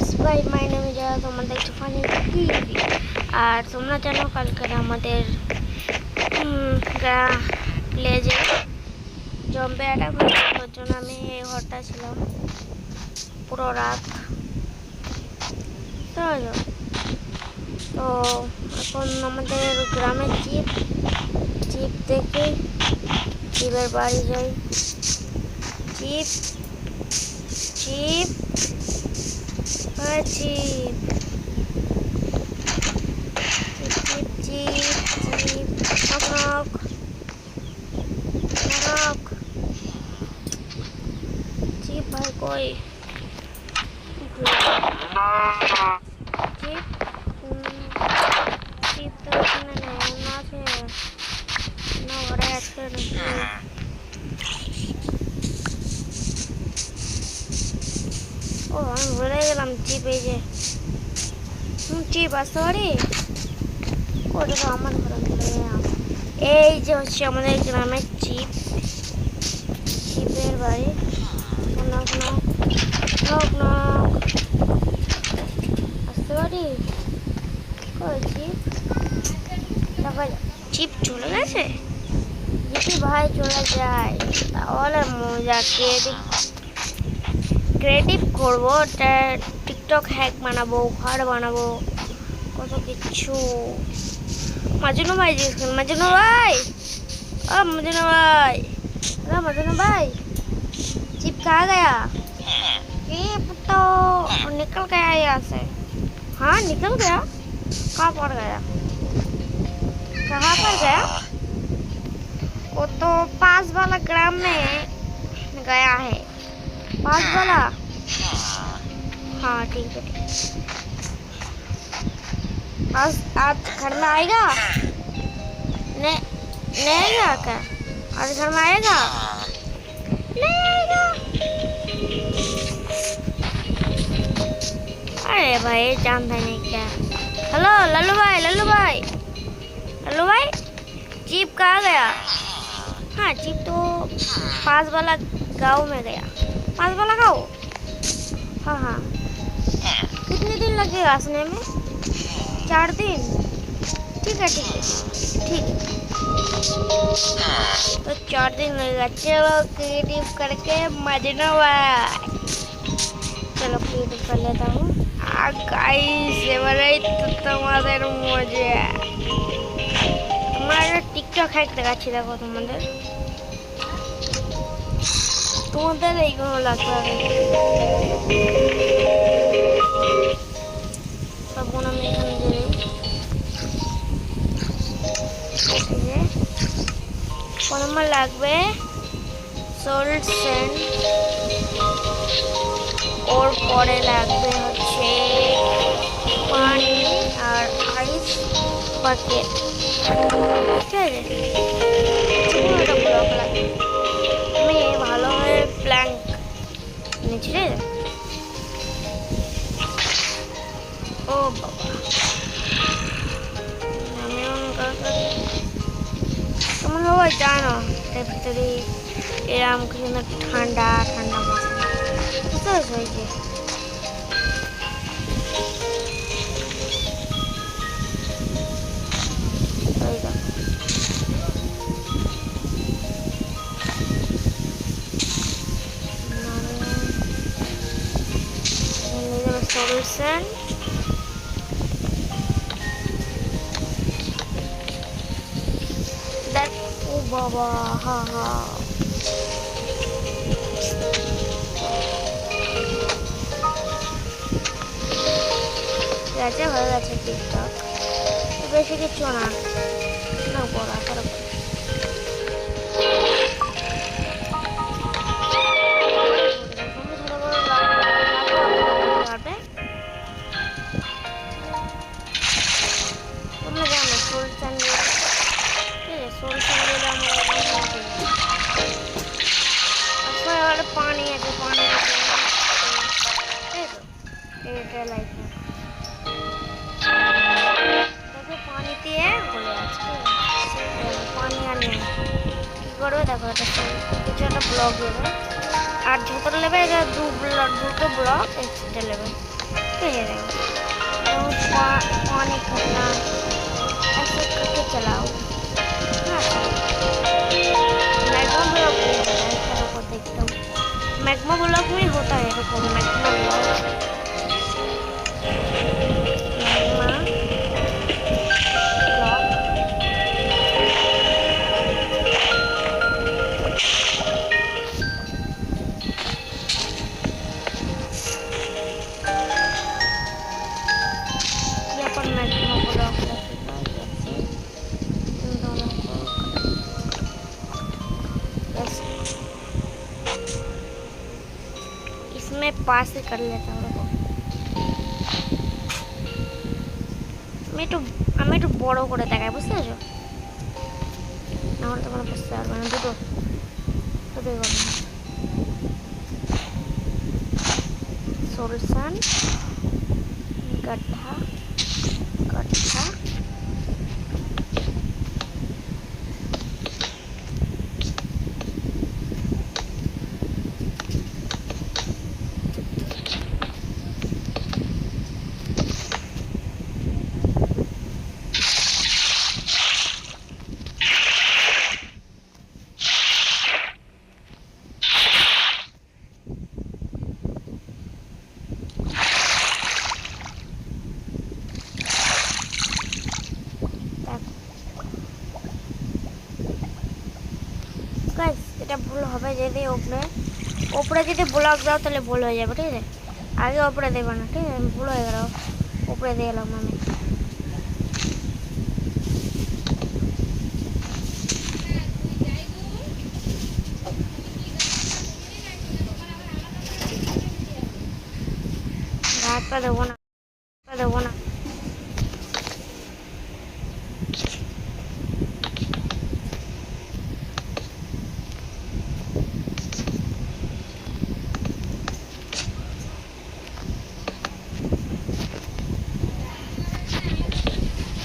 What's by my name যারা দেখছ funny TV আর তোমরা জানো কালকের আমাদের প্লেজে জম্পে অ্যাটাক হয়েছিল জন্য আমি এই ঘরটা ছিলাম। পুরো রাত। তো, এখন আমাদের গ্রামের জিপ জিপ দেখে জিপের বাড়ি যাই। Jeep jeep Jeep. Jeep, jeep, jeep, jeep. Knock, ভুলে গেলাম চিপ এই যে আসতে পারি ওটা তো আমার ঘরে এই যে হচ্ছে আমাদের গ্রামের চিপ চিপের বাড়ি। নক নক আসতে পারি? কই চিপ দেখা চিপ চলে গেছে? যদি ভাই চলে যায়। তাহলে মজা ক্রিয়েটিভ ক্রিয়েটিভ করবো ওটা টিকটক হ্যাক বানাবো ঘর বানাবো কত কিছু মাজনু ভাই জিজ্ঞেস করুন মাজনু ভাই ও মাজনু ভাই अरे मजनू भाई चिप कहाँ गया चिप तो निकल गया यहाँ से हाँ निकल गया कहाँ पर गया कहाँ पर गया वो तो पास वाला ग्राम में गया है पास वाला? हाँ ठीक है। आज आज घर में आएगा? नहीं नहीं आएगा आज घर में आएगा? नहीं आएगा अरे भाई ही नहीं क्या? हेलो, लल्लू भाई लल्लू भाई। लल्लू भाई, जीप कहाँ गया? हाँ जीप तो पास वाला गाँव में गया। पास वाला गांव हाँ हाँ कितने दिन लगेगा आसने में चार दिन ठीक है ठीक है ठीक है तो चार दिन लगेगा चलो क्रिएटिव करके मजनू भाई चलो क्रिएटिव कर लेता हूँ গাইস এবারেই তো তোমাদের মজা তোমরা একটা টিকটক হ্যাক দেখাচ্ছি দেখো তোমাদের তোমাদের এইগুলো লাগবে তখন আমি এখানে দিয়ে দিই এই যে কোন আমার লাগবে সল্ট সেন্ট ওর পরে লাগবে হচ্ছে পানি আর আইস বাকেট ঠিক আছে ব্লক লাগবে প্ল্যাঙ্ক ঠিক আছে ও বাবা তোমরা সবাই জানো এর ভিতরে এরকম কিন্তু ঠান্ডা ঠান্ডা বুঝতে পেরেছ সলিউশন দেখ ও বাবা, হা হা। আছে হয়ে গেছে টিকটক। বেশি কিছু না। না পড়া পড়া คนนะ कर लेता हूँ देखो আমি একটু আমি একটু বড় করে দেখাই বুঝতে পেরেছো নাহলে তোমরা বুঝতে পারবে না দুটো দুটোই করবে সলিউশন गड्ढा गड्ढा ওপরে যদি ব্লক দাও তাহলে ভুল হয়ে যাবে ঠিক আছে আগে ওপরে দেবে না ঠিক আছে আমি ভুল হয়ে গেল ওপরে দিয়ে এলাম আমি হাত পা দেবো না পা দেবো না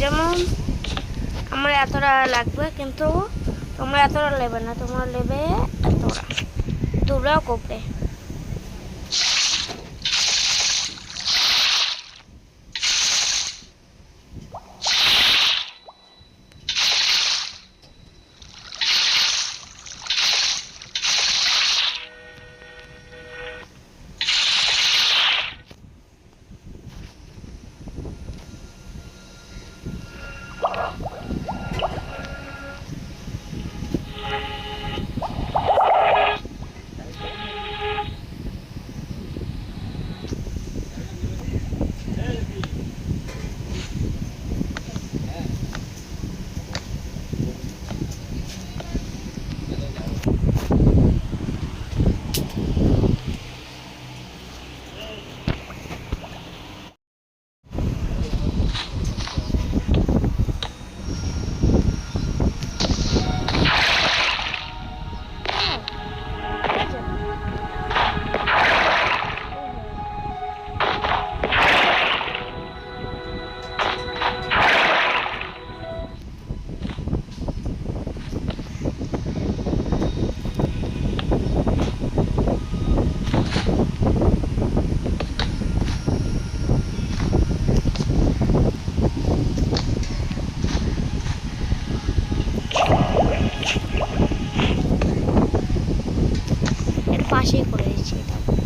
যেমন আমার এতটা লাগবে কিন্তু তোমরা এতটা নেবে না তোমরা নেবে এতটা। দুটো কোপড়ে পাশেই করেছি এটা।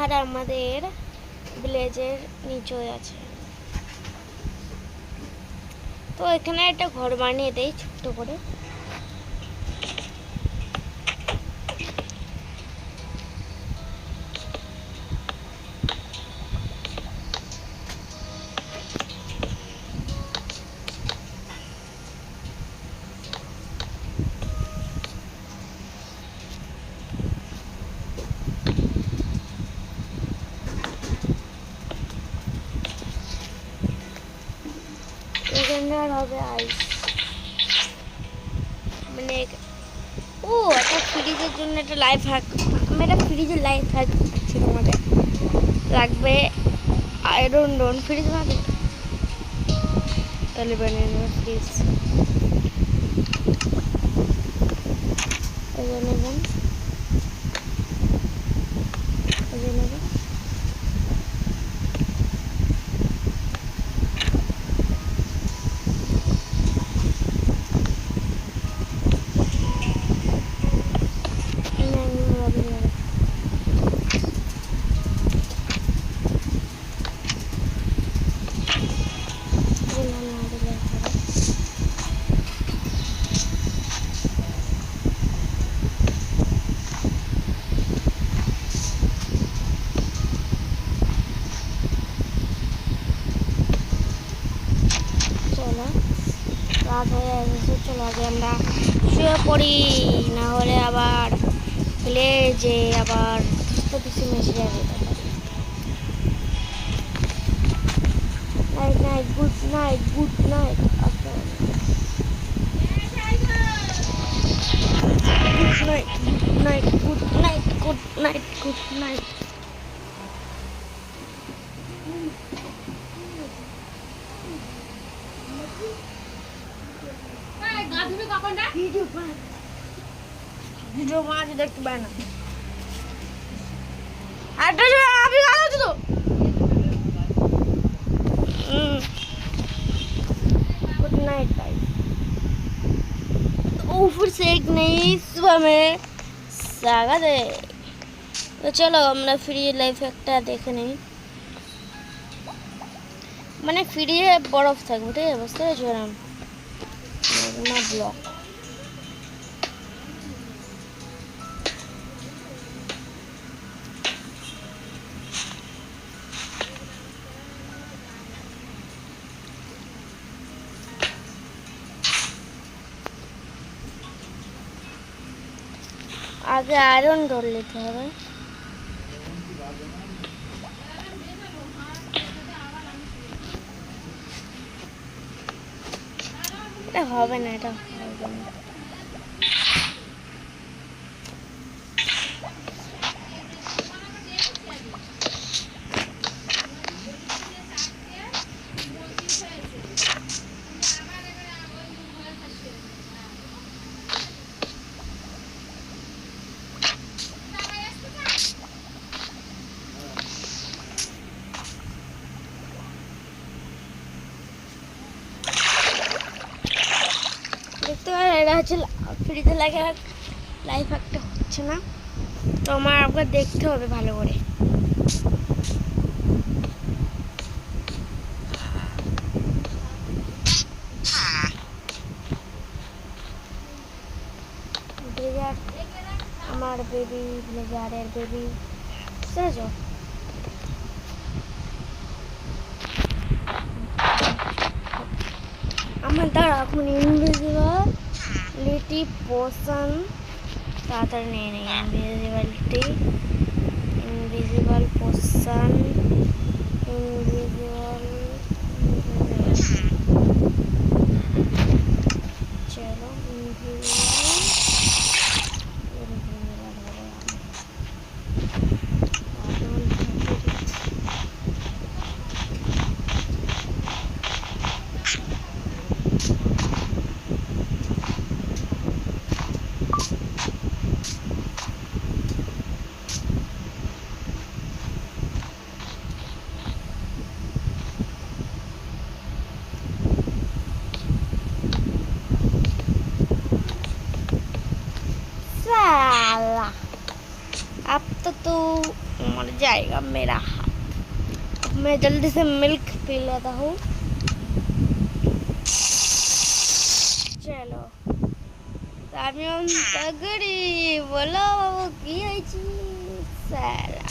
আর আমাদের ভিলেজের নিচে আছে। তো এখানে একটা ঘর বানিয়ে দেয় ছোট্ট করে। হবে আইস মানে ও একটা ফ্রিজের জন্য একটা লাইফ হ্যাক আমি একটা ফ্রিজের লাইফ হ্যাক ছিল আমাদের লাগবে আয়রন ডোন ফ্রিজ লাগে তাহলে বানিয়ে নেবে ফ্রিজ নেবেন যে আবার দুষ্ট কিছু মেসে যাবে night night good night good night good night good night good night good night good night video মাঝে দেখতে পায় না আরেকটা যে আপনি গান হচ্ছে তো गुड नाइट गाइस ऊपर से एक नई सुबह में स्वागत है তো চলো আমরা ফ্রি লাইফ একটা দেখে নিই মানে ফ্রিজে বরফ থাকবে ঠিক আছে বুঝতে পেরেছো এরম না ব্লক আগে আয়রন ডোর নিতে হবে। হবে না এটা হবে না দেখতে পারেন এটা হচ্ছে লাগে লাইফ একটা হচ্ছে না। তো আমার আপনার দেখতে হবে ভালো করে। আমার বেবি ব্লেজারের বেবি বুঝতে আমার দ্বারা এখন లిటీ పోసన్ తాత నేను ఇన్విజిబిలిటీ ఇన్విజిబుల్ పోసన్ ఇన్విజిబుల్ చలో ఇన్విజిబుల్ जाएगा मेरा हाथ। मैं जल्दी से मिल्क पी लेता हूँ। चलो। रामियम तगड़ी बोलो, की सारा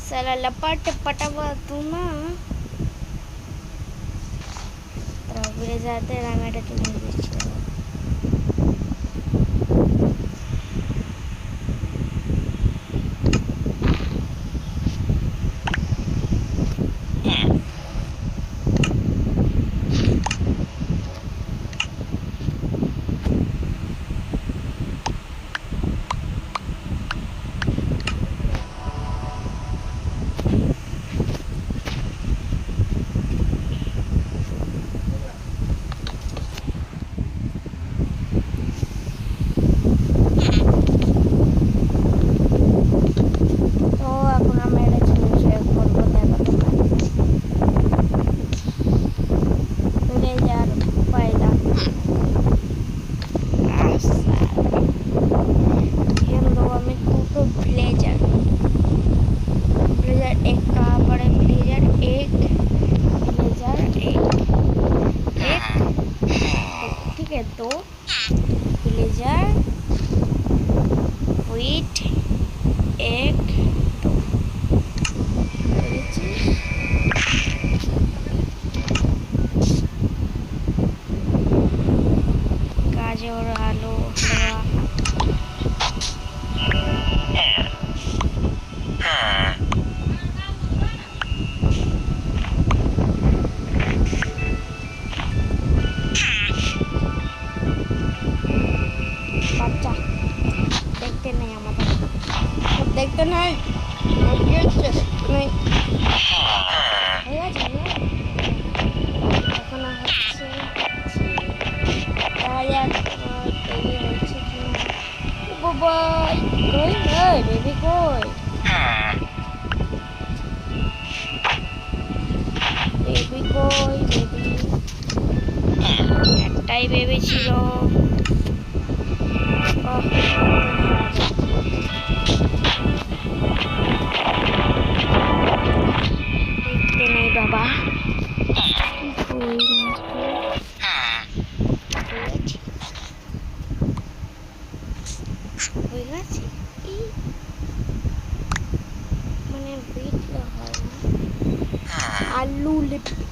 सारा लपट पटवा तू ना। जाते रामेटा तुम्हें বাচ্চা দেখতে নেই আমাদের দেখতে নেই হয়ে হয়ে? এখন হচ্ছে বেবি কই বেবি কই বেবি একটাই বেবি ছিল ওহ, দেখতে নেই বাবা কই হয়েছে হয়ে গেছে ই, মানে বিটলে হয় না আলু লিপি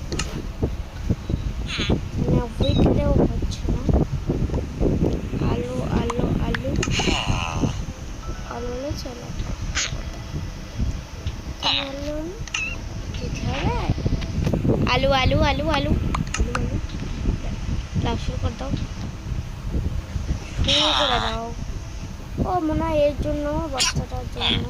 না বিটলেও হচ্ছে না আলু আলু আলু আলু চলো আলু দিতে হবে আলু আলু আলু আলু। আলু শুরু করে দাও। শুরু করে দাও। ও, মনে হয় এর জন্য বাচ্চাটার জন্য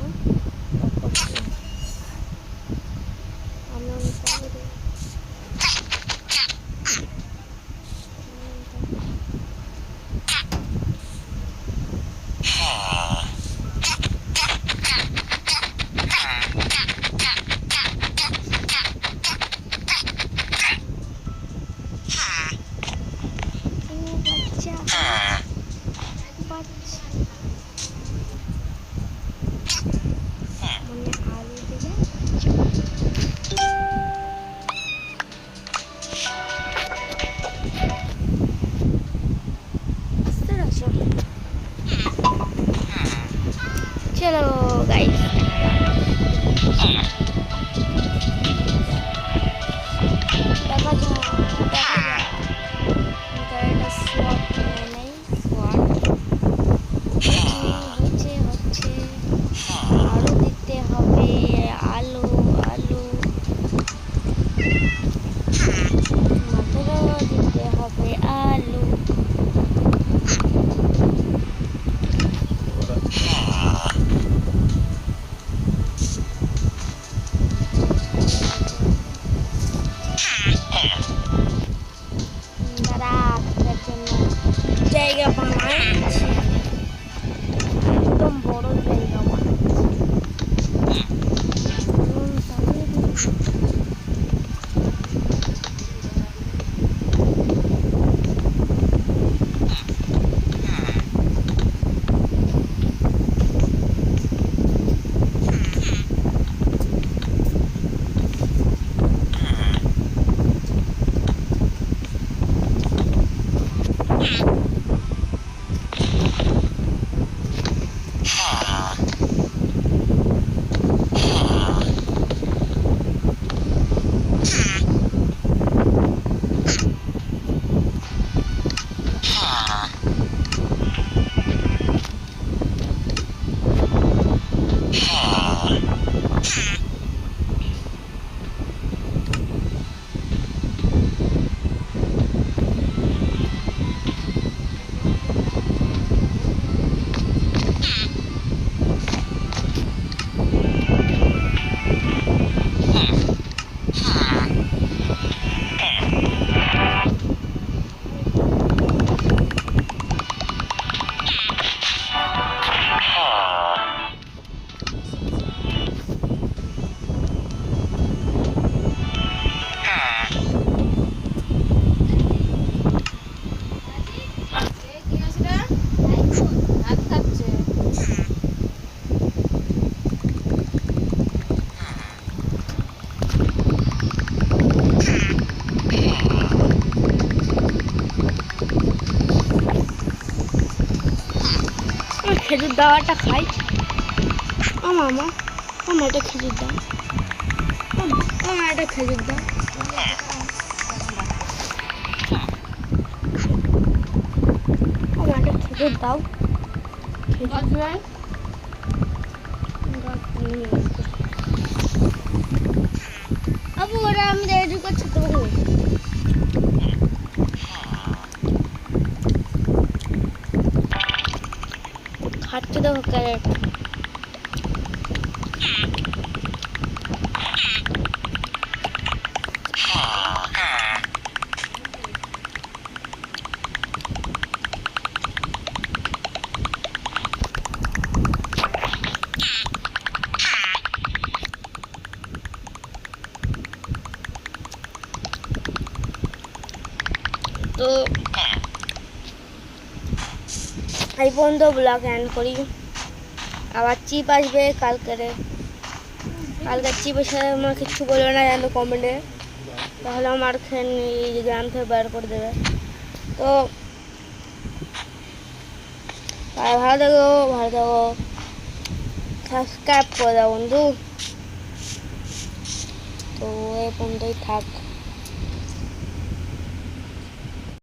দাওয়াটা খাই। আমা আমা আমার একটা খেজুর দাও। আমার একটা খেজুর দাও। আমার একটা খেজুর দাও। খেজুর আবু ওরা আমি রেডি করছি তোমাকে খাচ্ছে দেখো ক্যারেট তো এই পর্যন্ত ব্লগ এন্ড করি। আবার চিপ আসবে কালকে কালকে চিপ এসে আমার কিচ্ছু বলবে না জানো কমেন্টে তাহলে আমার গ্রাম থেকে বের করে দেবে। তো ভালো থাকো ভালো থাকো। সাবস্ক্রাইব করে দাও বন্ধু। তো, এই পর্যন্তই থাক।